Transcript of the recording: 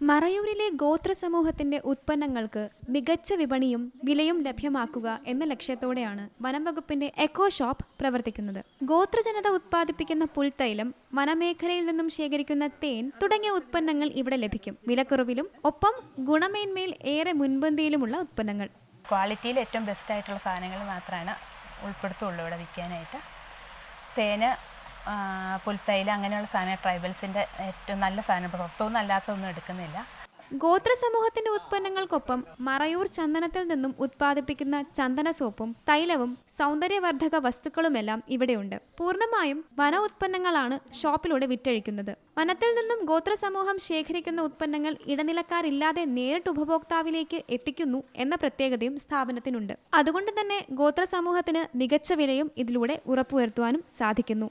മറയൂരിലെ ഗോത്ര സമൂഹത്തിന്റെ ഉത്പന്നങ്ങൾക്ക് മികച്ച വിപണിയും വിലയും ലഭ്യമാക്കുക എന്ന ലക്ഷ്യത്തോടെയാണ് വനംവകുപ്പിന്റെ എക്കോ ഷോപ്പ് പ്രവർത്തിക്കുന്നത്. ഗോത്രജനത ഉത്പാദിപ്പിക്കുന്ന പുൽത്തൈലം വനമേഖലയിൽ നിന്നും ശേഖരിക്കുന്ന തേൻ തുടങ്ങിയ ഉത്പന്നങ്ങൾ ഇവിടെ ലഭിക്കും. വിലക്കുറവിലും ഒപ്പം ഗുണമേന്മയിൽ ഏറെ മുൻപന്തിയിലുമുള്ള ഉത്പന്നങ്ങൾ. ക്വാളിറ്റിയിൽ ഏറ്റവും ബെസ്റ്റ് ആയിട്ടുള്ള സാധനങ്ങൾ മാത്രമാണ് ഉൾപ്പെടുത്തുള്ളൂ ഇവിടെ വിൽക്കാനായിട്ട്. തേന് പുൽത്തൈല അങ്ങനെയുള്ള സാധനം ട്രൈബൽസിന്റെ ഏറ്റവും നല്ല സാധനം. പുറത്തുനിന്ന് അല്ലാത്തതൊന്നും എടുക്കുന്നില്ല. ഗോത്ര സമൂഹത്തിന്റെ ഉത്പന്നങ്ങൾക്കൊപ്പം മറയൂർ ചന്ദനത്തിൽ നിന്നും ഉത്പാദിപ്പിക്കുന്ന ചന്ദന സോപ്പും തൈലവും സൗന്ദര്യവർദ്ധക വസ്തുക്കളുമെല്ലാം ഇവിടെയുണ്ട്. പൂർണമായും വന ഉത്പന്നങ്ങളാണ് ഷോപ്പിലൂടെ വിറ്റഴിക്കുന്നത്. വനത്തിൽ നിന്നും ഗോത്ര സമൂഹം ശേഖരിക്കുന്ന ഉത്പന്നങ്ങൾ ഇടനിലക്കാരില്ലാതെ നേരിട്ട് ഉപഭോക്താവിലേക്ക് എത്തിക്കുന്നു എന്ന പ്രത്യേകതയും സ്ഥാപനത്തിനുണ്ട്. അതുകൊണ്ട് തന്നെ ഗോത്ര സമൂഹത്തിന് മികച്ച വിലയും ഇതിലൂടെ ഉറപ്പുവരുത്തുവാനും സാധിക്കുന്നു.